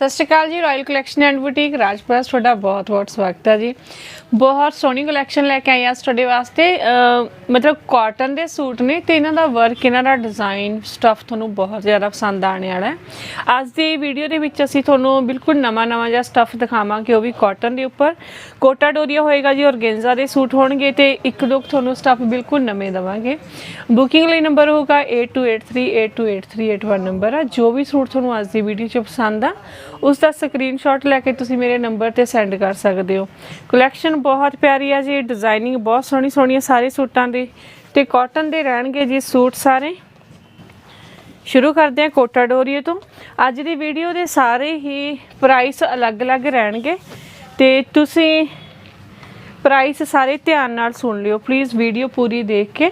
ਸਤਿ ਸ਼੍ਰੀ ਅਕਾਲ ਜੀ royal collection and boutique Rajpas ਤੁਹਾਡਾ ਬਹੁਤ-ਬਹੁਤ ਸਵਾਗਤ ਹੈ ਜੀ। ਬਹੁਤ ਸੋਹਣੀ ਕਲੈਕਸ਼ਨ ਲੈ ਕੇ ਆਏ ਆ ਤੁਹਾਡੇ ਵਾਸਤੇ। ਮਤਲਬ ਕਾਟਨ ਦੇ ਸੂਟ ਨੇ ਤੇ ਇਹਨਾਂ ਦਾ ਵਰਕ ਇਹਨਾਂ ਦਾ ਡਿਜ਼ਾਈਨ ਸਟਫ ਤੁਹਾਨੂੰ ਬਹੁਤ ਜ਼ਿਆਦਾ ਪਸੰਦ ਆਣੇ ਵਾਲਾ ਹੈ। ਅੱਜ ਦੀ ਵੀਡੀਓ ਦੇ ਵਿੱਚ ਅਸੀਂ ਤੁਹਾਨੂੰ ਬਿਲਕੁਲ ਨਵਾਂ-ਨਵਾਂ ਜਿਹਾ ਸਟਫ ਦਿਖਾਵਾਂਗੇ, ਉਹ ਵੀ ਕਾਟਨ ਦੇ ਉੱਪਰ। ਕੋਟਾ ਡੋਰੀਆ ਹੋਏਗਾ ਜੀ, ਔਰਗੇਂਜ਼ਾ ਦੇ ਸੂਟ ਹੋਣਗੇ ਤੇ ਇੱਕ ਲੋਕ ਤੁਹਾਨੂੰ ਸਟਫ ਬਿਲਕੁਲ ਨਵੇਂ ਦਵਾਂਗੇ। ਬੁਕਿੰਗ ਲਈ ਨੰਬਰ ਹੋਊਗਾ 8283828381 ਨੰਬਰ ਆ। ਜੋ ਵੀ ਸੂਟ ਤੁਹਾਨੂੰ ਅੱਜ ਦੀ ਵੀਡੀਓ 'ਚ ਪਸੰਦ ਆ ਉਸ ਦਾ ਸਕਰੀਨਸ਼ਾਟ ਲੈ ਕੇ ਤੁਸੀਂ ਮੇਰੇ ਨੰਬਰ ਤੇ ਸੈਂਡ ਕਰ ਸਕਦੇ ਹੋ। ਕਲੈਕਸ਼ਨ ਬਹੁਤ ਪਿਆਰੀ ਆ ਜੀ ਡਿਜ਼ਾਈਨਿੰਗ ਬਹੁਤ ਸੋਹਣੀ ਸੋਹਣੀ ਸੋਹਣੀਆਂ ਸਾਰੇ ਸੂਟਾਂ ਦੀ। ਤੇ ਕਾਟਨ ਦੇ ਰਹਿਣਗੇ ਜੀ ਸੂਟ ਸਾਰੇ। ਸ਼ੁਰੂ ਕਰਦੇ ਹਾਂ ਕੋਟਾ ਡੋਰੀਏ ਤੋਂ। ਅੱਜ ਦੀ ਵੀਡੀਓ ਦੇ ਸਾਰੇ ਹੀ ਪ੍ਰਾਈਸ ਅਲੱਗ-ਅਲੱਗ ਰਹਿਣਗੇ। ਤੇ ਤੁਸੀਂ ਪ੍ਰਾਈਸ ਸਾਰੇ ਧਿਆਨ ਨਾਲ ਸੁਣ ਲਿਓ। ਪਲੀਜ਼ ਵੀਡੀਓ ਪੂਰੀ ਦੇਖ ਕੇ।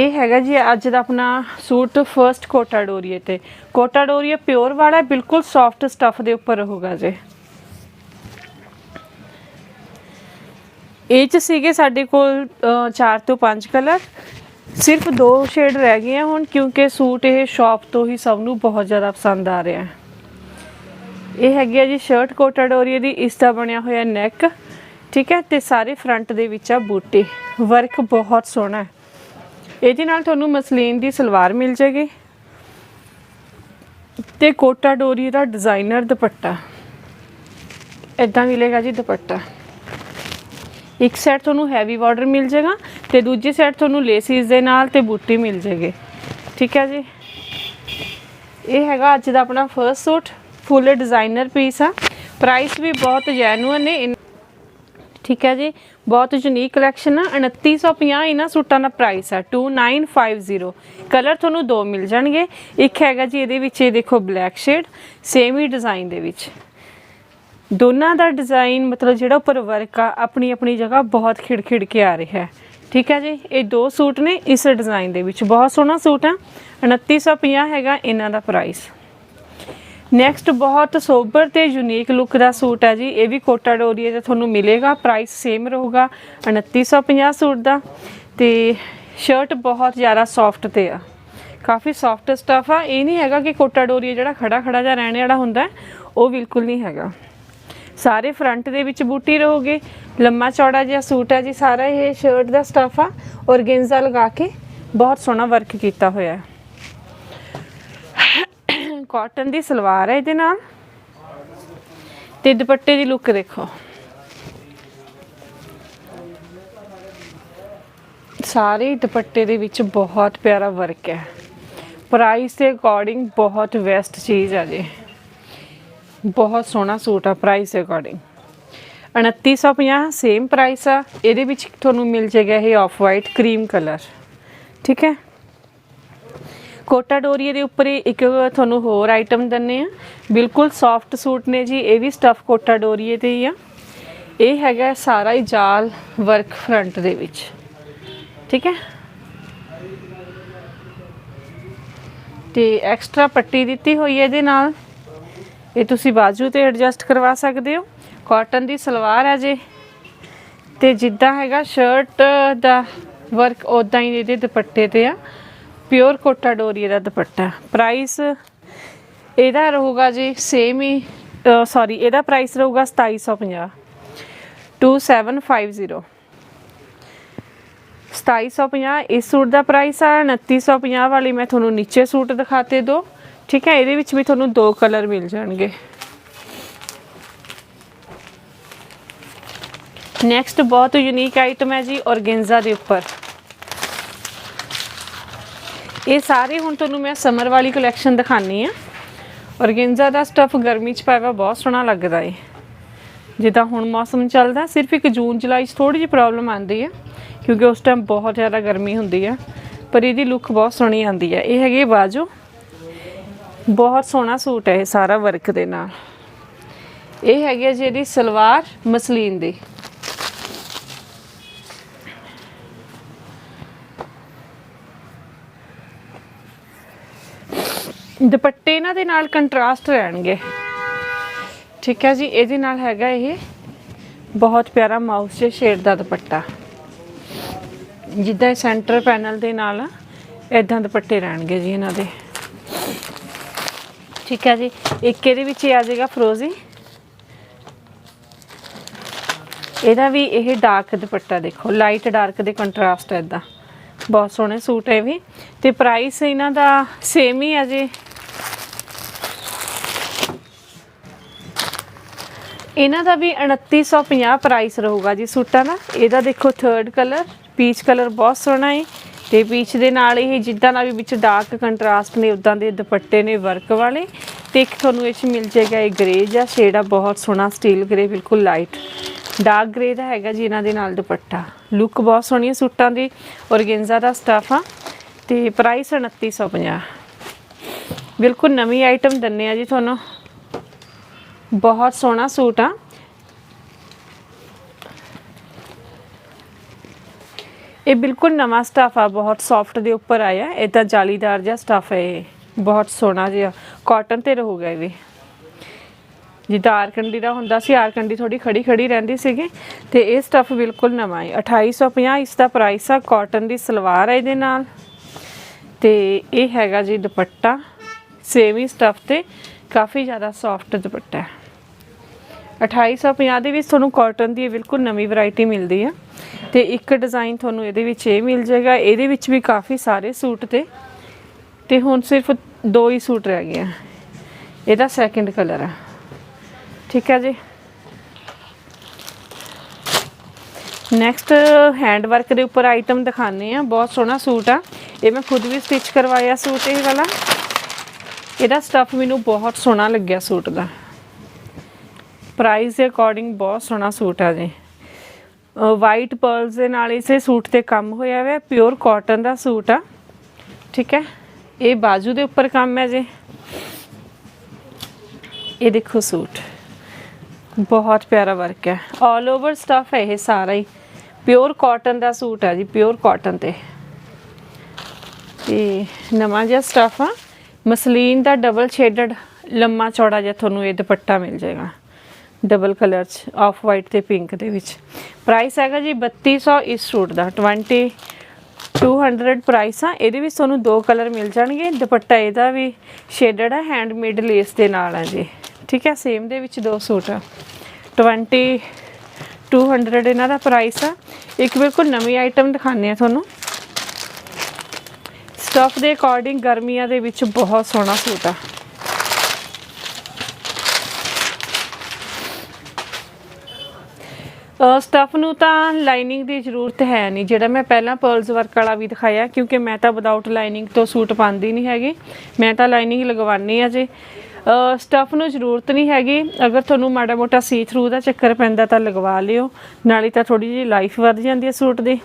ਇਹ ਹੈਗਾ ਜੀ, ਅੱਜ ਦਾ ਆਪਣਾ ਸੂਟ ਫਰਸਟ ਕੋਟਾ ਡੋਰੀਏ ਤੇ। ਕੋਟਾ ਡੋਰੀਏ ਪਿਓਰ ਵਾਲਾ ਬਿਲਕੁਲ ਸੌਫਟ ਸਟਫ ਦੇ ਉੱਪਰ ਹੋਗਾ ਜੀ। ਇਹ ਚ ਸੀਗੇ ਸਾਡੇ ਕੋਲ 4 ਤੋਂ 5 ਕਲਰ ਸਿਰਫ ਦੋ ਸ਼ੇਡ ਰਹਿ ਗਏ ਹੁਣ, ਕਿਉਂਕਿ ਸੂਟ ਇਹ ਸ਼ਾਪ ਤੋਂ ਹੀ ਸਭ ਨੂੰ ਬਹੁਤ ਜ਼ਿਆਦਾ ਪਸੰਦ ਆ ਰਿਹਾ ਹੈ। ਇਹ ਹੈਗੀ ਆ ਜੀ ਸ਼ਰਟ ਕੋਟਾ ਡੋਰੀਏ ਦੀ, ਇਸ ਦਾ ਬਣਿਆ ਹੋਇਆ ਨੈਕ ਠੀਕ ਹੈ, ਤੇ ਸਾਰੇ ਫਰੰਟ ਦੇ ਵਿੱਚ ਆ ਬੂਟੇ। ਵਰਕ ਬਹੁਤ ਸੋਹਣਾ ਹੈ। ਇਹਦੇ ਨਾਲ ਤੁਹਾਨੂੰ ਮਸਲੀਨ ਦੀ ਸਲਵਾਰ ਮਿਲ ਜਾਏਗੀ ਤੇ ਕੋਟਾ ਡੋਰੀ ਦਾ ਡਿਜ਼ਾਈਨਰ ਦੁਪੱਟਾ। ਇਦਾਂ ਮਿਲੇਗਾ ਜੀ ਦੁਪੱਟਾ। ਇੱਕ ਸੈਟ ਤੁਹਾਨੂੰ ਹੈਵੀ ਬਾਰਡਰ ਮਿਲ ਜਾਏਗਾ ਤੇ ਦੂਜੀ ਸੈਟ ਤੁਹਾਨੂੰ ਲੇਸਿਸ ਦੇ ਨਾਲ ਤੇ ਬੂਟੀ ਮਿਲ ਜਾਏਗੀ। ਠੀਕ ਹੈ ਜੀ? ਇਹ ਹੈਗਾ ਅੱਜ ਦਾ ਆਪਣਾ first suit full designer piece ਆ। ਪ੍ਰਾਈਸ ਵੀ ਬਹੁਤ ਜੈਨੂਅਨ ਨੇ। ਠੀਕ ਹੈ ਜੀ। ਬਹੁਤ ਯੂਨੀਕ ਕਲੈਕਸ਼ਨ ਆ। 2950 ਇਹਨਾਂ ਸੂਟਾਂ ਦਾ ਪ੍ਰਾਈਸ ਆ। 2950 ਕਲਰ ਤੁਹਾਨੂੰ ਦੋ ਮਿਲ ਜਾਣਗੇ। ਇੱਕ ਹੈਗਾ ਜੀ, ਇਹਦੇ ਵਿੱਚ ਇਹ ਦੇਖੋ ਬਲੈਕ ਸ਼ੇਡ ਸੇਮ ਹੀ ਡਿਜ਼ਾਈਨ ਦੇ ਵਿੱਚ। ਦੋਨਾਂ ਦਾ ਡਿਜ਼ਾਈਨ ਮਤਲਬ ਜਿਹੜਾ ਉੱਪਰ ਵਰਕ ਆ ਆਪਣੀ ਆਪਣੀ ਜਗ੍ਹਾ ਬਹੁਤ ਖਿੜਖਿੜ ਕੇ ਆ ਰਿਹਾ ਹੈ। ਠੀਕ ਹੈ ਜੀ, ਇਹ ਦੋ ਸੂਟ ਨੇ ਇਸ ਡਿਜ਼ਾਈਨ ਦੇ ਵਿੱਚ। ਬਹੁਤ ਸੋਹਣਾ ਸੂਟ ਆ। 2950 ਹੈਗਾ ਇਹਨਾਂ ਦਾ ਪ੍ਰਾਈਸ ਨੈਕਸਟ ਬਹੁਤ ਸੋਬਰ ਤੇ ਯੂਨੀਕ ਲੁੱਕ ਦਾ ਸੂਟ ਹੈ ਜੀ। ਇਹ ਵੀ ਕੋਟਾ ਡੋਰੀਏ ਦਾ ਤੁਹਾਨੂੰ ਮਿਲੇਗਾ। ਪ੍ਰਾਈਸ ਸੇਮ ਰਹੂਗਾ 2950 ਸੂਟ ਦਾ। ਤੇ ਸ਼ਰਟ ਬਹੁਤ ਜ਼ਿਆਦਾ ਸੌਫਟ ਤੇ ਆ। ਕਾਫੀ ਸੌਫਟ ਸਟਫ ਆ। ਇਹ ਨਹੀਂ ਹੈਗਾ ਕਿ ਕੋਟਾ ਡੋਰੀਏ ਜਿਹੜਾ ਖੜਾ ਖੜਾ ਜਿਹਾ ਰਹਿਣੇ ਵਾਲਾ ਹੁੰਦਾ ਉਹ ਬਿਲਕੁਲ ਨਹੀਂ ਹੈਗਾ। ਸਾਰੇ ਫਰੰਟ ਦੇ ਵਿੱਚ ਬੂਟੀ ਰਹੋਗੇ। ਲੰਮਾ ਚੌੜਾ ਜਿਹਾ ਸੂਟ ਹੈ ਜੀ। ਸਾਰਾ ਇਹ ਸ਼ਰਟ ਦਾ ਸਟਫ ਆ। ਔਰਗੇਂਜ਼ਾ ਲਗਾ ਕੇ ਬਹੁਤ ਸੋਹਣਾ ਵਰਕ ਕੀਤਾ ਹੋਇਆ ਹੈ। ਕਾਟਨ ਦੀ ਸਲਵਾਰ ਹੈ ਇਹਦੇ ਨਾਲ। ਤੇ ਦੁਪੱਟੇ ਦੀ ਲੁੱਕ ਦੇਖੋ। ਸਾਰੇ ਦੁਪੱਟੇ ਦੇ ਵਿੱਚ ਬਹੁਤ ਪਿਆਰਾ ਵਰਕ ਹੈ। ਪ੍ਰਾਈਸ ਦੇ ਅਕੋਰਡਿੰਗ ਬਹੁਤ ਬੈਸਟ ਚੀਜ਼ ਆ ਜੀ। ਬਹੁਤ ਸੋਹਣਾ ਸੂਟ ਆ ਪ੍ਰਾਈਸ ਦੇ ਅਕੋਰਡਿੰਗ 2950 ਸੇਮ ਪ੍ਰਾਈਸ ਆ। ਇਹਦੇ ਵਿੱਚ ਤੁਹਾਨੂੰ ਮਿਲ ਜਾਏਗਾ ਇਹ ਆਫ ਵਾਈਟ ਕਰੀਮ ਕਲਰ ਠੀਕ ਹੈ? ਕੋਟਾ ਡੋਰੀਏ ਦੇ ਉੱਪਰ ਹੀ ਇੱਕ ਤੁਹਾਨੂੰ ਹੋਰ ਆਈਟਮ ਦੰਨੇ ਆ। ਬਿਲਕੁਲ ਸੌਫਟ ਸੂਟ ਨੇ ਜੀ, ਇਹ ਵੀ ਸਟਫ ਕੋਟਾ ਡੋਰੀਏ ਤੇ ਹੀ ਆ। ਇਹ ਹੈਗਾ ਸਾਰਾ ਹੀ ਜਾਲ ਵਰਕ ਫਰੰਟ ਦੇ ਵਿੱਚ। ਠੀਕ ਹੈ? ਤੇ ਐਕਸਟਰਾ ਪੱਟੀ ਦਿੱਤੀ ਹੋਈ ਹੈ ਇਹਦੇ ਨਾਲ। ਇਹ ਤੁਸੀਂ ਬਾਜੂ ਤੇ ਐਡਜਸਟ ਕਰਵਾ ਸਕਦੇ ਹੋ। ਕਾਟਨ ਦੀ ਸਲਵਾਰ ਹੈ ਜੇ। ਤੇ ਜਿੱਦਾਂ ਹੈਗਾ ਸ਼ਰਟ ਦਾ ਵਰਕ ਉਦਾਂ ਹੀ ਇਹਦੇ ਦੁਪੱਟੇ ਤੇ ਆ। ਪਿਓਰ ਕੋਟਾ ਡੋਰੀ ਦਾ ਦੁਪੱਟਾ। ਪ੍ਰਾਈਸ ਇਹਦਾ ਰਹੂਗਾ ਜੀ ਸੇਮ ਹੀ ਸੌਰੀ ਇਹਦਾ ਪ੍ਰਾਈਸ ਰਹੂਗਾ 2750 2750 2750 ਇਸ ਸੂਟ ਦਾ ਪ੍ਰਾਈਸ ਆ 2950 ਵਾਲੀ ਮੈਂ ਤੁਹਾਨੂੰ ਨੀਚੇ ਸੂਟ ਦਿਖਾਤੇ ਦੋ। ਠੀਕ ਹੈ, ਇਹਦੇ ਵਿੱਚ ਵੀ ਤੁਹਾਨੂੰ ਦੋ ਕਲਰ ਮਿਲ ਜਾਣਗੇ। ਨੈਕਸਟ ਬਹੁਤ ਯੂਨੀਕ ਆਈਟਮ ਹੈ ਜੀ ਔਰਗੇਂਜ਼ਾ ਦੇ ਉੱਪਰ। ਇਹ ਸਾਰੇ ਹੁਣ ਤੁਹਾਨੂੰ ਮੈਂ ਸਮਰ ਵਾਲੀ ਕਲੈਕਸ਼ਨ ਦਿਖਾਣੀ ਆ। ਔਰਗੇਂਜ਼ਾ ਦਾ ਸਟਫ ਗਰਮੀ ਚ ਪਾਇਆ ਵਾ ਬਹੁਤ ਸੋਹਣਾ ਲੱਗਦਾ ਏ। ਜਿੱਦਾਂ ਹੁਣ ਮੌਸਮ ਚੱਲਦਾ, ਸਿਰਫ ਇੱਕ ਜੂਨ, ਜੁਲਾਈ 'ਚ ਥੋੜੀ ਜਿਹੀ ਪ੍ਰੋਬਲਮ ਆਉਂਦੀ ਹੈ ਕਿਉਂਕਿ ਉਸ ਟਾਈਮ ਬਹੁਤ ਜ਼ਿਆਦਾ ਗਰਮੀ ਹੁੰਦੀ ਹੈ ਪਰ ਇਹਦੀ ਲੁੱਕ ਬਹੁਤ ਸੋਹਣੀ ਆਉਂਦੀ ਹੈ ਇਹ ਹੈਗੇ ਬਾਜੂ। ਬਹੁਤ ਸੋਹਣਾ ਸੂਟ ਹੈ ਇਹ ਸਾਰਾ ਵਰਕ ਦੇ ਨਾਲ। ਇਹ ਹੈਗੀ ਹੈ ਜੀ ਇਹਦੀ ਸਲਵਾਰ ਮਸਲੀਨ ਦੀ। ਦੁਪੱਟੇ ਇਹਨਾਂ ਦੇ ਨਾਲ ਕੰਟਰਾਸਟ ਰਹਿਣਗੇ। ਠੀਕ ਹੈ ਜੀ, ਇਹਦੇ ਨਾਲ ਹੈਗਾ ਇਹ ਬਹੁਤ ਪਿਆਰਾ ਮਾਊਸ ਜੇ ਸ਼ੇਡ ਦਾ ਦੁਪੱਟਾ। ਜਿੱਦਾਂ ਸੈਂਟਰ ਪੈਨਲ ਦੇ ਨਾਲ ਇਦਾਂ ਦੁਪੱਟੇ ਰਹਿਣਗੇ ਜੀ ਇਹਨਾਂ ਦੇ। ਠੀਕ ਹੈ ਜੀ, ਇੱਕ ਇਹਦੇ ਵਿੱਚ ਹੀ ਆ ਜਾਏਗਾ ਫਰੋਜ਼ੀ ਇਹਦਾ ਵੀ ਇਹ ਡਾਰਕ ਦੁਪੱਟਾ ਦੇਖੋ ਲਾਈਟ ਡਾਰਕ ਦੇ ਕੰਟਰਾਸਟ ਹੈ ਇਦਾਂ ਬਹੁਤ ਸੋਹਣੇ ਸੂਟ ਹੈ ਇਹ ਵੀ। ਤੇ ਪ੍ਰਾਈਸ ਇਹਨਾਂ ਦਾ ਸੇਮ ਹੀ ਹੈ ਜੀ। ਇਹਨਾਂ ਦਾ ਵੀ 2950 ਪ੍ਰਾਈਸ ਰਹੂਗਾ ਜੀ ਸੂਟਾਂ ਦਾ। ਇਹਦਾ ਦੇਖੋ ਥਰਡ ਕਲਰ ਪੀਚ ਕਲਰ ਬਹੁਤ ਸੋਹਣਾ ਹੈ ਤੇ ਪੀਚ ਦੇ ਨਾਲ ਇਹ ਜਿੱਦਾਂ ਦਾ ਵੀ ਵਿੱਚ ਡਾਰਕ ਕੰਟਰਾਸਟ ਨੇ ਉਦਾਂ ਦੇ ਦੁਪੱਟੇ ਨੇ ਵਰਕ ਵਾਲੇ। ਤੇ ਇੱਕ ਤੁਹਾਨੂੰ ਇਹ 'ਚ ਮਿਲ ਜਾਏਗਾ, ਇਹ ਗ੍ਰੇ ਜਾਂ ਸ਼ੇਡ ਆ, ਬਹੁਤ ਸੋਹਣਾ ਸਟੀਲ ਗ੍ਰੇ ਬਿਲਕੁਲ ਲਾਈਟ ਡਾਰਕ ਗ੍ਰੇ ਦਾ ਹੈਗਾ ਜੀ ਇਹਨਾਂ ਦੇ ਨਾਲ ਦੁਪੱਟਾ। ਲੁੱਕ ਬਹੁਤ ਸੋਹਣੀ ਹੈ ਸੂਟਾਂ ਦੀ ਔਰਗੇਂਜ਼ਾ ਦਾ ਸਟਾਫ ਆ। ਤੇ ਪ੍ਰਾਈਸ 2950 ਬਿਲਕੁਲ ਨਵੀਂ ਆਈਟਮ ਦੰਨੇ ਆ ਜੀ ਤੁਹਾਨੂੰ। ਬਹੁਤ ਸੋਹਣਾ ਸੂਟ ਆ। ਇਹ ਬਿਲਕੁਲ ਨਵਾਂ ਸਟਾਫ ਆ, ਬਹੁਤ ਸੌਫਟ ਦੇ ਉੱਪਰ ਆਇਆ। ਇਹ ਤਾਂ ਜਾਲੀਦਾਰ ਜਿਹਾ ਸਟਾਫ ਹੈ ਇਹ। ਬਹੁਤ ਸੋਹਣਾ ਜਿਹਾ। ਕਾਟਨ ਤੇ ਰਹੂਗਾ ਇਹ ਵੀ। ਜਿੱਦਾਂ ਆਰਕੰਡੀ ਦਾ ਹੁੰਦਾ ਸੀ, ਆਰਕੰਡੀ ਥੋੜੀ ਖੜੀ ਖੜੀ ਰਹਿੰਦੀ ਸੀਗੀ। ਤੇ ਇਹ ਸਟੱਫ ਬਿਲਕੁਲ ਨਵਾਂ ਹੈ। 2850 ਇਸ ਦਾ ਪ੍ਰਾਈਸ ਆ। ਕਾਟਨ ਦੀ ਸਲਵਾਰ ਹੈ ਇਹਦੇ ਨਾਲ। ਤੇ ਇਹ ਹੈਗਾ ਜੀ ਦੁਪੱਟਾ। ਸੇਮ ਹੀ ਸਟੱਫ ਤੇ ਕਾਫੀ ਜ਼ਿਆਦਾ ਸੌਫਟ ਦੁਪੱਟਾ ਹੈ। 2850 ਦੇ ਵਿੱਚ ਤੁਹਾਨੂੰ ਕਾਟਨ ਦੀ ਬਿਲਕੁਲ ਨਵੀਂ ਵੈਰਾਈਟੀ ਮਿਲਦੀ ਆ। ਤੇ ਇੱਕ ਡਿਜ਼ਾਈਨ ਤੁਹਾਨੂੰ ਇਹਦੇ ਵਿੱਚ ਇਹ ਮਿਲ ਜਾਏਗਾ। ਇਹਦੇ ਵਿੱਚ ਵੀ ਕਾਫੀ ਸਾਰੇ ਸੂਟ ਤੇ। ਤੇ ਹੁਣ ਸਿਰਫ ਦੋ ਹੀ ਸੂਟ ਰਹਿ ਗਏ ਆ। ਇਹਦਾ ਸੈਕਿੰਡ ਕਲਰ ਆ। ਠੀਕ ਹੈ ਜੀ। ਨੈਕਸਟ ਹੈਂਡ ਵਰਕ ਦੇ ਉੱਪਰ ਆਈਟਮ ਦਿਖਾਣੇ ਆ। ਬਹੁਤ ਸੋਹਣਾ ਸੂਟ ਆ। ਇਹ ਮੈਂ ਖੁਦ ਵੀ ਸਟਿਚ ਕਰਵਾਇਆ ਸੂਟ ਇਹ ਵਾਲਾ। ਇਹਦਾ ਸਟਫ ਮੈਨੂੰ ਬਹੁਤ ਸੋਹਣਾ ਲੱਗਿਆ ਸੂਟ ਦਾ। ਪ੍ਰਾਈਸ ਦੇ ਅਕੋਰਡਿੰਗ ਬਹੁਤ ਸੋਹਣਾ ਸੂਟ ਆ ਜੀ। ਵਾਈਟ ਪਰਲਸ ਦੇ ਨਾਲ ਇਸੇ ਸੂਟ ਤੇ ਕੰਮ ਹੋਇਆ ਹੋਇਆ ਪਿਓਰ ਕਾਟਨ ਦਾ ਸੂਟ ਆ। ਠੀਕ ਹੈ? ਇਹ ਬਾਜੂ ਦੇ ਉੱਪਰ ਕੰਮ ਹੈ ਜੀ। ਇਹ ਦੇਖੋ ਸੂਟ। ਬਹੁਤ ਪਿਆਰਾ ਵਰਕ ਹੈ। ਆਲ ਓਵਰ ਸਟਫ ਹੈ ਇਹ ਸਾਰਾ ਹੀ। ਪਿਓਰ ਕਾਟਨ ਦਾ ਸੂਟ ਹੈ ਜੀ ਪਿਓਰ ਕਾਟਨ ਤੇ। ਤੇ ਨਵਾਂ ਜਿਹਾ ਸਟਫ ਆ। ਮਸਲੀਨ ਦਾ ਡਬਲ ਸ਼ੇਡਡ ਲੰਮਾ ਚੌੜਾ ਜਿਹਾ ਤੁਹਾਨੂੰ ਇਹ ਦੁਪੱਟਾ ਮਿਲ ਜਾਏਗਾ। ਡਬਲ ਕਲਰ ਚ ਆਫ ਵਾਈਟ ਤੇ ਪਿੰਕ ਦੇ ਵਿੱਚ। ਪ੍ਰਾਈਸ ਹੈਗਾ ਜੀ 3200 ਇਸ ਸੂਟ ਦਾ 20 200 ਪ੍ਰਾਈਸ ਆ, ਇਹਦੇ ਵਿੱਚ ਤੁਹਾਨੂੰ ਦੋ ਕਲਰ ਮਿਲ ਜਾਣਗੇ। ਦੁਪੱਟਾ ਇਹਦਾ ਵੀ ਸ਼ੇਡਡ ਹੈ ਹੈਂਡਮੇਡ ਲੇਸ ਦੇ ਨਾਲ ਆ ਜੀ। ਠੀਕ ਹੈ ਸੇਮ ਦੇ ਵਿੱਚ ਦੋ ਸੂਟ ਆ। 20 200 ਇਹਨਾਂ ਦਾ ਪ੍ਰਾਈਸ ਆ। ਇੱਕ ਬਿਲਕੁਲ ਨਵੀਂ ਆਈਟਮ ਦਿਖਾਉਂਦੇ ਆ ਤੁਹਾਨੂੰ। ਸਟਫ ਦੇ ਅਕੋਰਡਿੰਗ ਗਰਮੀਆਂ ਦੇ ਵਿੱਚ ਬਹੁਤ ਸੋਹਣਾ ਸੂਟ ਆ। ਸਟਫ ਨੂੰ ਤਾਂ ਲਾਈਨਿੰਗ ਦੀ ਜ਼ਰੂਰਤ ਹੈ ਨਹੀਂ। ਜਿਹੜਾ ਮੈਂ ਪਹਿਲਾਂ ਪਰਲਸ ਵਰਕ ਵਾਲਾ ਵੀ ਦਿਖਾਇਆ, ਕਿਉਂਕਿ ਮੈਂ ਤਾਂ ਵਿਦਆਊਟ ਲਾਈਨਿੰਗ ਤੋਂ ਸੂਟ ਪਾਉਂਦੀ ਨਹੀਂ ਹੈਗੀ। ਮੈਂ ਤਾਂ ਲਾਈਨਿੰਗ ਲਗਵਾਉਣੀ ਆ ਜੀ। ਸਟਫ ਨੂੰ ਜ਼ਰੂਰਤ ਨਹੀਂ ਹੈਗੀ। ਅਗਰ ਤੁਹਾਨੂੰ ਮਾੜਾ ਮੋਟਾ ਸੀ ਥਰੂ ਦਾ ਚੱਕਰ ਪੈਂਦਾ ਤਾਂ ਲਗਵਾ ਲਿਓ। ਨਾਲੇ ਤਾਂ ਥੋੜੀ ਜਿਹੀ ਲਾਈਫ ਵੱਧ ਜਾਂਦੀ ਹੈ ਸੂਟ ਦੀ।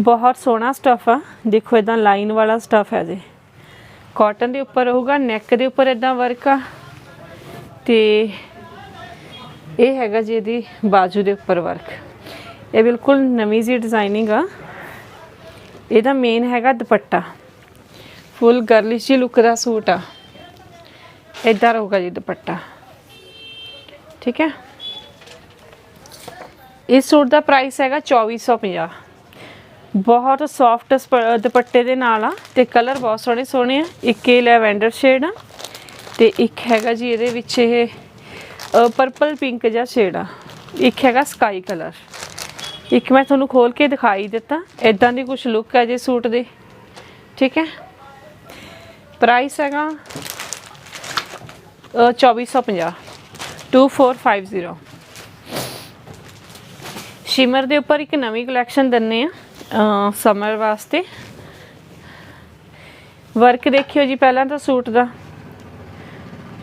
ਬਹੁਤ ਸੋਹਣਾ ਸਟਫ ਆ। ਦੇਖੋ ਇਦਾਂ ਲਾਈਨ ਵਾਲਾ ਸਟਫ ਹੈ ਜੀ। ਕਾਟਨ ਦੇ ਉੱਪਰ ਰਹੂਗਾ ਨੈਕ ਦੇ ਉੱਪਰ ਇਦਾਂ ਵਰਕ ਆ। ਤੇ ਇਹ ਹੈਗਾ ਜੀ ਇਹਦੀ ਬਾਜੂ ਦੇ ਉੱਪਰ ਵਰਕ ਇਹ ਬਿਲਕੁਲ ਨਵੀਂ ਜੀ ਡਿਜ਼ਾਈਨਿੰਗ ਆ। ਇਹਦਾ ਮੇਨ ਹੈਗਾ ਦੁਪੱਟਾ। ਫੁੱਲ ਗਰਲਿਸ਼ ਜੀ ਲੁੱਕ ਦਾ ਸੂਟ ਆ। ਇਦਾਂ ਰਹੂਗਾ ਜੀ ਦੁਪੱਟਾ। ਠੀਕ ਹੈ? ਇਸ ਸੂਟ ਦਾ ਪ੍ਰਾਈਸ ਹੈਗਾ 2450 ਬਹੁਤ ਸੌਫਟ ਦੁਪੱਟੇ ਦੇ ਨਾਲ ਆ ਤੇ ਕਲਰ ਬਹੁਤ ਸੋਹਣੇ ਸੋਹਣੇ ਆ। ਇੱਕ ਇਹ ਲੈਵੈਂਡਰ ਸ਼ੇਡ ਆ ਤੇ ਇੱਕ ਹੈਗਾ ਜੀ ਇਹਦੇ ਵਿੱਚ ਇਹ ਪਰਪਲ ਪਿੰਕ ਜਿਹਾ ਸ਼ੇਡ ਆ। ਇੱਕ ਹੈਗਾ ਸਕਾਈ ਕਲਰ ਇੱਕ ਮੈਂ ਤੁਹਾਨੂੰ ਖੋਲ ਕੇ ਦਿਖਾਈ ਦਿੱਤਾ। ਇਦਾਂ ਦੀ ਕੁਝ ਲੁੱਕ ਹੈ ਜੇ ਸੂਟ ਦੇ। ਠੀਕ ਹੈ? ਪ੍ਰਾਈਸ ਹੈਗਾ ਅ, 2450 2450 ਸ਼ਿਮਰ ਦੇ ਉੱਪਰ ਇੱਕ ਨਵੀਂ ਕਲੈਕਸ਼ਨ ਦਿੰਨੇ ਆ ਸਮਰ ਵਾਸਤੇ। ਵਰਕ ਦੇਖਿਓ ਜੀ ਪਹਿਲਾਂ ਤਾਂ ਸੂਟ ਦਾ।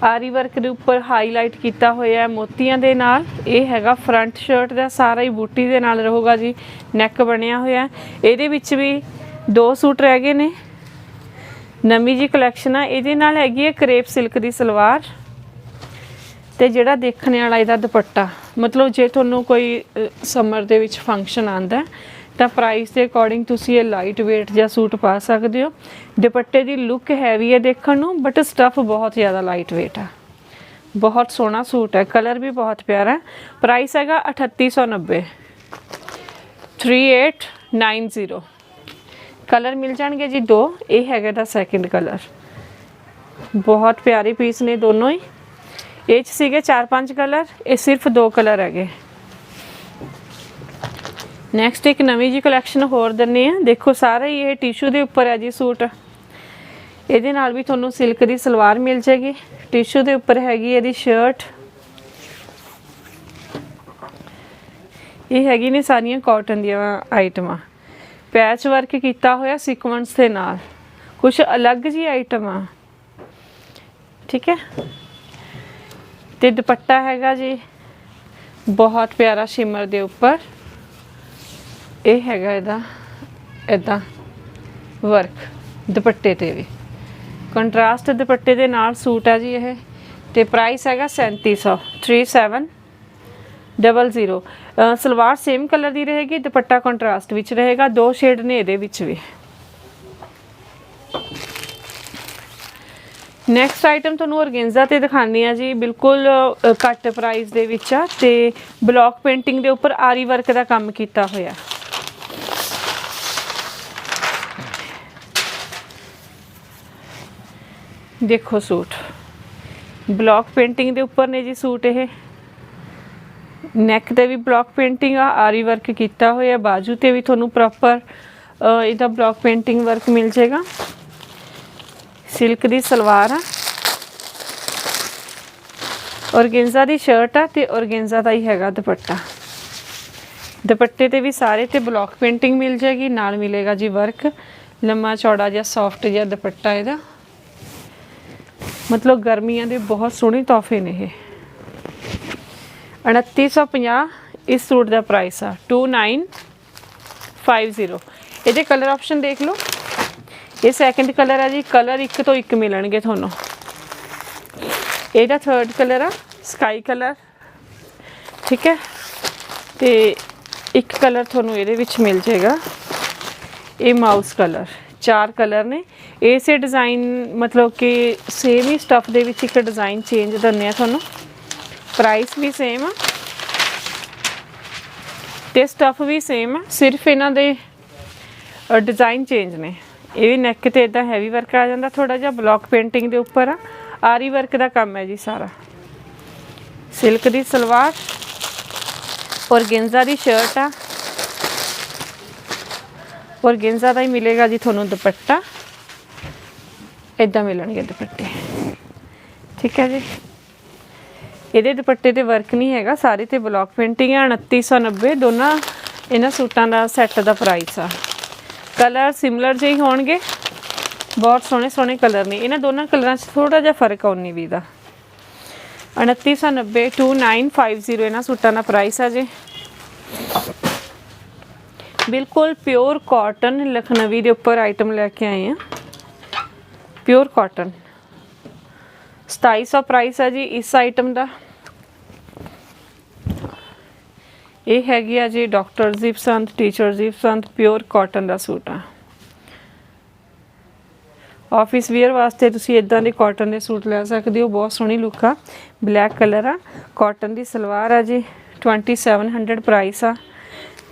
ਆਰੀ ਵਰਕ ਦੇ ਉੱਪਰ ਹਾਈਲਾਈਟ ਕੀਤਾ ਹੋਇਆ ਹੈ ਮੋਤੀਆਂ ਦੇ ਨਾਲ। ਇਹ ਹੈਗਾ ਫਰੰਟ ਸ਼ਰਟ ਦਾ, ਸਾਰਾ ਹੀ ਬੂਟੀ ਦੇ ਨਾਲ ਰਹੂਗਾ ਜੀ। ਨੈਕ ਬਣਿਆ ਹੋਇਆ ਇਹਦੇ ਵਿੱਚ ਵੀ ਦੋ ਸੂਟ ਰਹਿ ਗਏ ਨੇ। ਨਵੀਂ ਜੀ ਕਲੈਕਸ਼ਨ ਆ। ਇਹਦੇ ਨਾਲ ਹੈਗੀ ਹੈ ਕਰੇਪ ਸਿਲਕ ਦੀ ਸਲਵਾਰ ਤੇ ਜਿਹੜਾ ਦੇਖਣ ਵਾਲਾ ਇਹਦਾ ਦੁਪੱਟਾ। ਮਤਲਬ ਜੇ ਤੁਹਾਨੂੰ ਕੋਈ ਸਮਰ ਦੇ ਵਿੱਚ ਫੰਕਸ਼ਨ ਆਂਦਾ ਤਾਂ ਪ੍ਰਾਈਸ ਦੇ ਅਕੋਰਡਿੰਗ ਤੁਸੀਂ ਇਹ ਲਾਈਟ weight ਜਿਹਾ ਸੂਟ ਪਾ ਸਕਦੇ ਹੋ। ਦੁਪੱਟੇ ਦੀ ਲੁੱਕ ਹੈਵੀ ਹੈ ਦੇਖਣ ਨੂੰ ਬਟ ਸਟਫ ਬਹੁਤ ਜ਼ਿਆਦਾ ਲਾਈਟ weight ਆ। ਬਹੁਤ ਸੋਹਣਾ ਸੂਟ ਹੈ ਕਲਰ ਵੀ ਬਹੁਤ ਪਿਆਰਾ ਪ੍ਰਾਈਸ ਹੈਗਾ 3890 3890 ਕਲਰ ਮਿਲ ਜਾਣਗੇ ਜੀ ਦੋ, ਇਹ ਹੈਗਾ ਦਾ ਸੈਕਿੰਡ ਕਲਰ ਬਹੁਤ ਪਿਆਰੇ ਪੀਸ ਨੇ ਦੋਨੋਂ ਹੀ। ਇਹ 'ਚ ਸੀਗੇ 4-5 ਕਲਰ ਇਹ ਸਿਰਫ ਦੋ ਕਲਰ ਹੈਗੇ। ਨੈਕਸਟ ਇੱਕ ਨਵੀਂ ਜੀ ਕਲੈਕਸ਼ਨ ਹੋਰ ਦਿੰਨੇ ਆ ਦੇਖੋ, ਸਾਰਾ ਹੀ ਇਹ ਟਿਸ਼ੂ ਦੇ ਉੱਪਰ ਹੈ ਜੀ ਸੂਟ। ਇਹਦੇ ਨਾਲ ਵੀ ਤੁਹਾਨੂੰ ਸਿਲਕ ਦੀ ਸਲਵਾਰ ਮਿਲ ਜੇਗੀ ਟਿਸ਼ੂ ਦੇ ਉੱਪਰ ਹੈਗੀ ਇਹਦੀ ਸ਼ਰਟ ਇਹ ਹੈਗੀ ਨੇ ਸਾਰੀਆਂ ਕਾਟਨ ਦੀਆਂ ਆਈਟਮਾਂ ਪੈਚ ਵਰਕ ਕੀਤਾ ਹੋਇਆ ਸੀਕੁਐਂਸ ਦੇ ਨਾਲ। ਕੁਝ ਅਲੱਗ ਜੀ ਆਈਟਮਾਂ ਠੀਕ ਹੈ? ਤੇ ਦੁਪੱਟਾ ਹੈਗਾ ਜੀ। ਬਹੁਤ ਪਿਆਰਾ ਸ਼ਿਮਰ ਦੇ ਉੱਪਰ। ਇਹ ਹੈਗਾ ਇਹਦਾ ਇਦਾਂ ਵਰਕ ਦੁਪੱਟੇ ਤੇ ਵੀ। ਕੰਟਰਾਸਟ ਦੁਪੱਟੇ ਦੇ ਨਾਲ ਸੂਟ ਆ ਜੀ ਇਹ, ਤੇ ਪ੍ਰਾਈਸ ਹੈਗਾ 3700 37 ਡਬਲ 0 ਸਲਵਾਰ ਸੇਮ ਕਲਰ ਦੀ ਰਹੇਗੀ, ਦੁਪੱਟਾ ਕੰਟਰਾਸਟ ਵਿੱਚ ਰਹੇਗਾ, ਦੋ ਸ਼ੇਡ ਨੇ ਇਹਦੇ ਵਿੱਚ ਵੀ। ਨੈਕਸਟ ਆਈਟਮ ਤੁਹਾਨੂੰ ਔਰਗੈਂਜ਼ਾ ਤੇ ਦਿਖਾਣੀ ਆ ਜੀ, ਬਿਲਕੁਲ ਘੱਟ ਪ੍ਰਾਈਸ ਦੇ ਵਿੱਚ ਆ, ਤੇ ਬਲੌਕ ਪੇਂਟਿੰਗ ਦੇ ਉੱਪਰ ਆਰੀ ਵਰਕ ਦਾ ਕੰਮ ਕੀਤਾ ਹੋਇਆ। ਦੇਖੋ ਸੂਟ। ਬਲੌਕ ਪੇਂਟਿੰਗ ਦੇ ਉੱਪਰ ਨੇ ਜੀ ਸੂਟ ਇਹ। ਨੈਕ ਤੇ ਵੀ ਬਲੌਕ ਪੇਂਟਿੰਗ ਆ, ਆਰੀ ਵਰਕ ਕੀਤਾ ਹੋਇਆ, ਬਾਜੂ ਤੇ ਵੀ ਤੁਹਾਨੂੰ ਪ੍ਰੋਪਰ ਇਹਦਾ ਬਲੌਕ ਪੇਂਟਿੰਗ ਵਰਕ ਮਿਲ ਜਾਏਗਾ। ਸਿਲਕ ਦੀ ਸਲਵਾਰ ਆ। ਔਰਗੈਂਜ਼ਾ ਦੀ ਸ਼ਰਟ ਆ ਤੇ ਔਰਗੈਂਜ਼ਾ ਦਾ ਹੀ ਹੈਗਾ ਦੁਪੱਟਾ। ਦੁਪੱਟੇ ਤੇ ਵੀ ਸਾਰੇ ਤੇ ਬਲੌਕ ਪੇਂਟਿੰਗ ਮਿਲ ਜਾਏਗੀ, ਨਾਲ ਮਿਲੇਗਾ ਜੀ ਵਰਕ ਲੰਮਾ ਚੌੜਾ ਜਿਹਾ ਸੌਫਟ ਜਿਹਾ ਦੁਪੱਟਾ ਇਹਦਾ। ਮਤਲਬ ਗਰਮੀਆਂ ਦੇ ਬਹੁਤ ਸੋਹਣੇ ਤੋਹਫੇ ਨੇ ਇਹ। 2950 ਇਸ ਸੂਟ ਦਾ ਪ੍ਰਾਈਸ ਆ 2950 ਇਹਦੇ ਕਲਰ ਆਪਸ਼ਨ ਦੇਖ ਲਓ। ਇਹ ਸੈਕੰਡ ਕਲਰ ਆ ਜੀ ਕਲਰ ਇੱਕ ਤੋਂ ਇੱਕ ਮਿਲਣਗੇ ਤੁਹਾਨੂੰ। ਇਹਦਾ ਥਰਡ ਕਲਰ ਆ ਸਕਾਈ ਕਲਰ ਠੀਕ ਹੈ? ਤੇ ਇੱਕ ਕਲਰ ਤੁਹਾਨੂੰ ਇਹਦੇ ਵਿੱਚ ਮਿਲ ਜਾਏਗਾ। ਇਹ ਮਾਊਸ ਕਲਰ ਚਾਰ ਕਲਰ ਨੇ। ਇਸੇ ਡਿਜ਼ਾਈਨ ਮਤਲਬ ਕਿ ਸੇਮ ਹੀ ਸਟਫ ਦੇ ਵਿੱਚ ਇੱਕ ਡਿਜ਼ਾਈਨ ਚੇਂਜ ਦਿੰਨੇ ਆ ਤੁਹਾਨੂੰ। ਪ੍ਰਾਈਸ ਵੀ ਸੇਮ ਆ। ਤੇ ਸਟਫ ਵੀ ਸੇਮ ਆ। ਸਿਰਫ ਇਹਨਾਂ ਦੇ ਡਿਜ਼ਾਈਨ ਚੇਂਜ ਨੇ। ਇਹ ਵੀ ਨੈਕ ਤੇ ਇਦਾਂ ਹੈਵੀ ਵਰਕ ਆ ਜਾਂਦਾ ਥੋੜਾ ਜਿਹਾ ਬਲੌਕ ਪੇਂਟਿੰਗ ਦੇ ਉੱਪਰ ਆ। ਆਰੀ ਵਰਕ ਦਾ ਕੰਮ ਹੈ ਜੀ ਸਾਰਾ। ਸਿਲਕ ਦੀ ਸਲਵਾਰ ਔਰ ਗਿੰਜਾ ਦੀ ਸ਼ਰਟ ਆ। ਔਰਗੈਂਜ਼ਾ ਦਾ ਹੀ ਮਿਲੇਗਾ ਜੀ ਤੁਹਾਨੂੰ ਦੁਪੱਟਾ ਇਦਾਂ ਮਿਲਣਗੇ ਦੁਪੱਟੇ ਠੀਕ ਹੈ ਜੀ ਇਹਦੇ ਦੁਪੱਟੇ ਤੇ ਵਰਕ ਨਹੀਂ ਹੈਗਾ ਸਾਰੇ ਤੇ ਬਲੌਕ ਪੇਂਟਿੰਗ ਹੈ 2990 ਦੋਨਾਂ ਇਹਨਾਂ ਸੂਟਾਂ ਦਾ ਸੈੱਟ ਦਾ ਪ੍ਰਾਈਸ ਆ ਕਲਰ ਸਿਮਿਲਰ ਜਿਹੇ ਹੋਣਗੇ ਬਹੁਤ ਸੋਹਣੇ ਸੋਹਣੇ ਕਲਰ ਨੇ ਇਹਨਾਂ ਦੋਨਾਂ ਕਲਰਾਂ 'ਚ ਥੋੜਾ ਜਿਹਾ ਫ਼ਰਕ ਆਉਣੀ ਵੀ ਦਾ 2990 2950 ਇਹਨਾਂ ਸੂਟਾਂ ਦਾ ਪ੍ਰਾਈਸ ਆ ਜੀ ਬਿਲਕੁਲ ਪਿਓਰ ਕਾਟਨ ਲਖਨਵੀ ਦੇ ਉੱਪਰ ਆਈਟਮ ਲੈ ਕੇ ਆਏ ਆ ਪਿਓਰ ਕਾਟਨ 2700 ਪ੍ਰਾਈਸ ਆ ਜੀ ਇਸ ਆਈਟਮ ਦਾ। ਇਹ ਹੈਗੀ ਆ ਜੀ ਡਾਕਟਰ ਦੀ ਪਸੰਦ ਟੀਚਰ ਦੀ ਪਸੰਦ ਪਿਓਰ ਕਾਟਨ ਦਾ ਸੂਟ ਆ। ਆਫਿਸ ਵੇਅਰ ਵਾਸਤੇ ਤੁਸੀਂ ਇਦਾਂ ਦੇ ਕਾਟਨ ਦੇ ਸੂਟ ਲੈ ਸਕਦੇ ਹੋ, ਬਹੁਤ ਸੋਹਣੀ ਲੁੱਕ ਆ। ਬਲੈਕ ਕਲਰ ਆ। ਕਾਟਨ ਦੀ ਸਲਵਾਰ ਆ ਜੀ 2700 ਪ੍ਰਾਈਸ ਆ।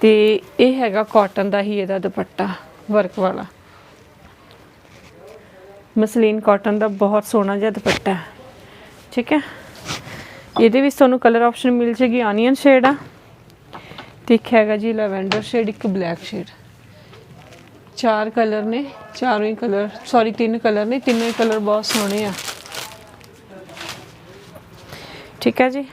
ਤੇ ਇਹ ਹੈਗਾ ਕਾਟਨ ਦਾ ਹੀ ਇਹਦਾ ਦੁਪੱਟਾ ਵਰਕ ਵਾਲਾ। ਮਸਲੀਨ ਕਾਟਨ ਦਾ ਬਹੁਤ ਸੋਹਣਾ ਜਿਹਾ ਦੁਪੱਟਾ ਹੈ। ਠੀਕ ਹੈ? ਇਹਦੇ ਵਿੱਚ ਤੁਹਾਨੂੰ ਕਲਰ ਆਪਸ਼ਨ ਮਿਲ ਜੇਗੀ ਆਨੀਅਨ ਸ਼ੇਡ ਆ ਤੇ ਇੱਕ ਹੈਗਾ ਜੀ ਲੈਵੈਂਡਰ ਸ਼ੇਡ ਇੱਕ ਬਲੈਕ ਸ਼ੇਡ ਚਾਰ ਕਲਰ ਨੇ, ਚਾਰੋਂ ਹੀ ਕਲਰ ਸੌਰੀ ਤਿੰਨ ਕਲਰ ਨੇ, ਤਿੰਨੋਂ ਕਲਰ ਬਹੁਤ ਸੋਹਣੇ ਆ। ਠੀਕ ਹੈ ਜੀ?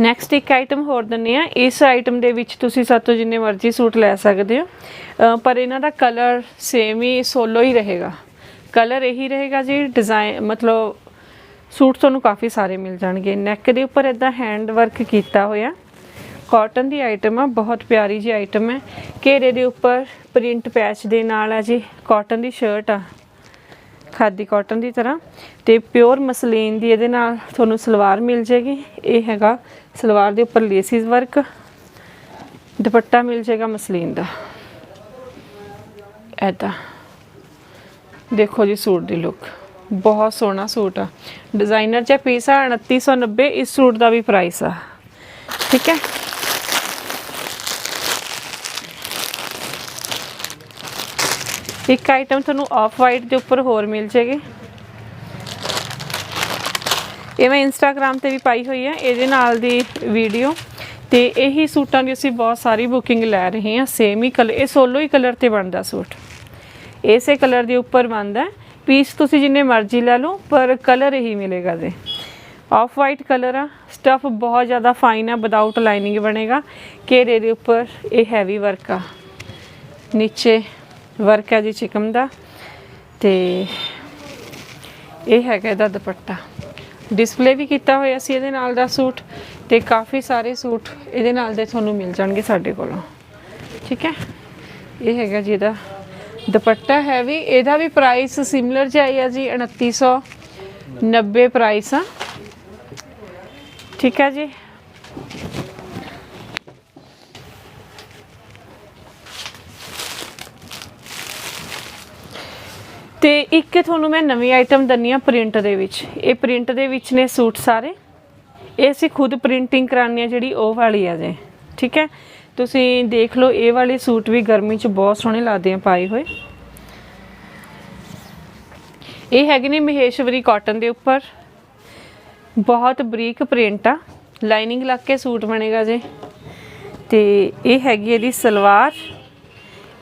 ਨੈਕਸਟ ਇੱਕ ਆਈਟਮ ਹੋਰ ਦਿੰਨੇ ਆ ਇਸ ਆਈਟਮ ਦੇ ਵਿੱਚ ਤੁਸੀਂ ਸਾਤੋਂ ਜਿੰਨੇ ਮਰਜ਼ੀ ਸੂਟ ਲੈ ਸਕਦੇ ਹੋ। ਪਰ ਇਹਨਾਂ ਦਾ ਕਲਰ ਸੇਮ ਹੀ ਸੋਲੋ ਹੀ ਰਹੇਗਾ। ਕਲਰ ਇਹੀ ਰਹੇਗਾ ਜੀ ਡਿਜ਼ਾਈਨ ਮਤਲਬ ਸੂਟ ਤੁਹਾਨੂੰ ਕਾਫੀ ਸਾਰੇ ਮਿਲ ਜਾਣਗੇ। ਨੈਕ ਦੇ ਉੱਪਰ ਇਦਾਂ ਹੈਂਡ ਵਰਕ ਕੀਤਾ ਹੋਇਆ। ਕਾਟਨ ਦੀ ਆਈਟਮ ਆ, ਬਹੁਤ ਪਿਆਰੀ ਜੀ ਆਈਟਮ ਹੈ। ਘੇਰੇ ਦੇ ਉੱਪਰ ਪ੍ਰਿੰਟ ਪੈਚ ਦੇ ਨਾਲ ਆ ਜੀ। ਕਾਟਨ ਦੀ ਸ਼ਰਟ ਆ। ਖਾਦੀ ਕਾਟਨ ਦੀ ਤਰ੍ਹਾਂ ਤੇ ਪਿਓਰ ਮਸਲੀਨ ਦੀ ਇਹਦੇ ਨਾਲ ਤੁਹਾਨੂੰ ਸਲਵਾਰ ਮਿਲ ਜੇਗੀ ਇਹ ਹੈਗਾ ਸਲਵਾਰ ਦੇ ਉੱਪਰ ਲੇਸਿਸ ਵਰਕ ਦੁਪੱਟਾ ਮਿਲ ਜੇਗਾ ਮਸਲੀਨ ਦਾ। ਐਦਾ ਦੇਖੋ ਜੀ ਸੂਟ ਦੀ ਲੁੱਕ ਬਹੁਤ ਸੋਹਣਾ ਸੂਟ ਆ। ਡਿਜ਼ਾਈਨਰ ਚ ਪੀਸ ਆ 2990 ਇਸ ਸੂਟ ਦਾ ਵੀ ਪ੍ਰਾਈਸ ਆ। ਠੀਕ ਹੈ? ਇੱਕ ਆਈਟਮ ਤੁਹਾਨੂੰ ਆਫ ਵਾਈਟ ਦੇ ਉੱਪਰ ਹੋਰ ਮਿਲ ਜੇਗੀ ਇਹ ਮੈਂ ਇੰਸਟਾਗ੍ਰam ਤੇ ਵੀ ਪਾਈ ਹੋਈ ਹੈ ਇਹਦੇ ਨਾਲ ਦੀ ਵੀਡੀਓ ਤੇ ਇਹੀ ਸੂਟਾਂ ਦੀ ਅਸੀਂ ਬਹੁਤ ਸਾਰੀ ਬੁਕਿੰਗ ਲੈ ਰਹੇ ਹਾਂ ਸੇਮ ਹੀ ਕਲਰ ਇਹ ਸੋਲੋ ਹੀ ਕਲਰ ਤੇ ਬਣਦਾ ਸੂਟ। ਇਸੇ ਕਲਰ ਦੇ ਉੱਪਰ ਬਣਦਾ ਪੀਸ ਤੁਸੀਂ ਜਿੰਨੇ ਮਰਜ਼ੀ ਲੈ ਲਓ, ਪਰ ਕਲਰ ਹੀ ਮਿਲੇਗਾ ਜੀ। ਆਫ ਵਾਈਟ ਕਲਰ ਆ ਸਟਫ ਬਹੁਤ ਜ਼ਿਆਦਾ ਫਾਈਨ ਆ ਵਿਦਆਊਟ ਲਾਈਨਿੰਗ ਬਣੇਗਾ। ਘੇਰੇ ਦੇ ਉੱਪਰ ਇਹ ਹੈਵੀ ਵਰਕ ਆ। ਨੀਚੇ ਵਰਕ ਹੈ ਜੀ ਚਿਕਮ ਦਾ। ਤੇ ਇਹ ਹੈਗਾ ਇਹਦਾ ਦੁਪੱਟਾ। ਡਿਸਪਲੇ ਵੀ ਕੀਤਾ ਹੋਇਆ ਸੀ ਇਹਦੇ ਨਾਲ ਦਾ ਸੂਟ ਤੇ ਕਾਫੀ ਸਾਰੇ ਸੂਟ ਇਹਦੇ ਨਾਲ ਦੇ ਤੁਹਾਨੂੰ ਮਿਲ ਜਾਣਗੇ ਸਾਡੇ ਕੋਲੋਂ। ਠੀਕ ਹੈ? ਇਹ ਹੈਗਾ ਜੀ ਇਹਦਾ ਦੁਪੱਟਾ ਹੈ ਵੀ ਇਹਦਾ ਵੀ ਪ੍ਰਾਈਸ ਸਿਮਿਲਰ ਜਿਹਾ ਹੀ ਹੈ ਜੀ 2990 ਪ੍ਰਾਈਸ ਆ। ਠੀਕ ਹੈ ਜੀ? ਤੇ ਇੱਕ ਤੁਹਾਨੂੰ ਮੈਂ ਨਵੀਂ ਆਈਟਮ ਦੰਨੀ ਆ ਪ੍ਰਿੰਟ ਦੇ ਵਿੱਚ। ਇਹ ਪ੍ਰਿੰਟ ਦੇ ਵਿੱਚ ਨੇ ਸੂਟ ਸਾਰੇ। ਇਹ ਅਸੀਂ ਖੁਦ ਪ੍ਰਿੰਟਿੰਗ ਕਰਾਨੀ ਆ ਜਿਹੜੀ ਉਹ ਵਾਲੀ ਆ ਜੇ। ਠੀਕ ਹੈ? ਤੁਸੀਂ ਦੇਖ ਲਓ, ਇਹ ਵਾਲੇ ਸੂਟ ਵੀ ਗਰਮੀ 'ਚ ਬਹੁਤ ਸੋਹਣੇ ਲੱਗਦੇ ਆ ਪਾਏ ਹੋਏ। ਇਹ ਹੈਗੇ ਨੇ ਮਹੇਸ਼ਵਰੀ ਕਾਟਨ ਦੇ ਉੱਪਰ। ਬਹੁਤ ਬਰੀਕ ਪ੍ਰਿੰਟ ਆ। ਲਾਈਨਿੰਗ ਲੱਗ ਕੇ ਸੂਟ ਬਣੇਗਾ ਜੇ। ਤੇ ਇਹ ਹੈਗੀ ਇਹਦੀ ਸਲਵਾਰ।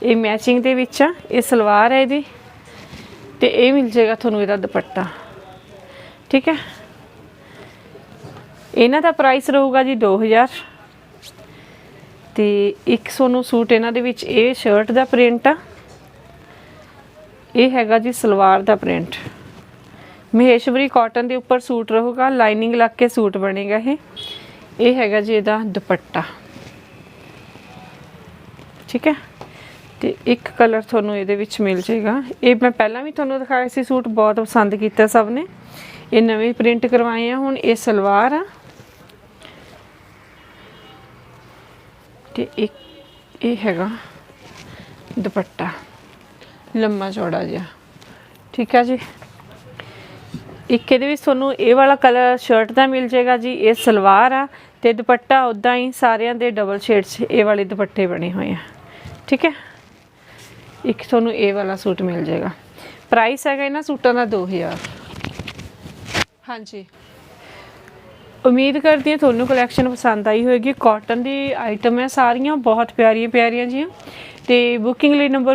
ਇਹ ਮੈਚਿੰਗ ਦੇ ਵਿੱਚ ਆ। ਇਹ ਸਲਵਾਰ ਹੈ ਇਹਦੀ। ਤੇ ਇਹ ਮਿਲ ਜਾਏਗਾ ਤੁਹਾਨੂੰ ਇਹਦਾ ਦੁਪੱਟਾ। ਠੀਕ ਹੈ? ਇਹਨਾਂ ਦਾ ਪ੍ਰਾਈਸ ਰਹੂਗਾ ਜੀ 2000 ਤੇ ਇੱਕ ਸੋਨੂੰ ਸੂਟ ਇਹਨਾਂ ਦੇ ਵਿੱਚ ਇਹ ਸ਼ਰਟ ਦਾ ਪ੍ਰਿੰਟ ਆ। ਇਹ ਹੈਗਾ ਜੀ ਸਲਵਾਰ ਦਾ ਪ੍ਰਿੰਟ ਮਹੇਸ਼ਵਰੀ ਕਾਟਨ ਦੇ ਉੱਪਰ ਸੂਟ ਰਹੂਗਾ ਲਾਈਨਿੰਗ ਲੱਗ ਕੇ ਸੂਟ ਬਣੇਗਾ ਇਹ। ਇਹ ਹੈਗਾ ਜੀ ਇਹਦਾ ਦੁਪੱਟਾ। ਠੀਕ ਹੈ? ਤੇ ਇੱਕ ਕਲਰ ਤੁਹਾਨੂੰ ਇਹਦੇ ਵਿੱਚ ਮਿਲ ਜਾਏਗਾ। ਇਹ ਮੈਂ ਪਹਿਲਾਂ ਵੀ ਤੁਹਾਨੂੰ ਦਿਖਾਇਆ ਸੀ ਸੂਟ, ਬਹੁਤ ਪਸੰਦ ਕੀਤਾ ਸਭ ਨੇ। ਇਹ ਨਵੇਂ ਪ੍ਰਿੰਟ ਕਰਵਾਏ ਆ ਹੁਣ, ਇਹ ਸਲਵਾਰ ਆ। ਤੇ ਇੱਕ, ਇਹ ਹੈਗਾ ਦੁਪੱਟਾ, ਲੰਮਾ ਚੌੜਾ ਜਿਹਾ। ਠੀਕ ਹੈ ਜੀ? ਇੱਕ ਇਹਦੇ ਵਿੱਚ ਤੁਹਾਨੂੰ ਇਹ ਵਾਲਾ ਕਲਰ ਸ਼ਰਟ ਦਾ ਮਿਲ ਜਾਏਗਾ ਜੀ, ਇਹ ਸਲਵਾਰ ਆ ਤੇ ਦੁਪੱਟਾ ਉਦਾਂ ਹੀ ਸਾਰਿਆਂ ਦੇ ਡਬਲ ਸ਼ੇਡ 'ਚ ਇਹ ਵਾਲੇ ਦੁਪੱਟੇ ਬਣੇ ਹੋਏ ਆ। ਠੀਕ ਹੈ? ਇੱਕ ਤੁਹਾਨੂੰ ਇਹ ਵਾਲਾ ਸੂਟ ਮਿਲ ਜਾਏਗਾ। ਪ੍ਰਾਈਸ ਹੈਗਾ ਇਹਨਾਂ ਸੂਟਾਂ ਦਾ 2000 ਹਾਂਜੀ। ਉਮੀਦ ਕਰਦੀ ਹਾਂ ਤੁਹਾਨੂੰ ਕਲੈਕਸ਼ਨ ਪਸੰਦ ਆਈ ਹੋਵੇਗੀ ਕਾਟਨ ਦੀ ਆਈਟਮ ਹੈ ਸਾਰੀਆਂ ਬਹੁਤ ਪਿਆਰੀਆਂ ਪਿਆਰੀਆਂ ਜੀਆਂ। ਤੇ ਬੁਕਿੰਗ ਲਈ ਨੰਬਰ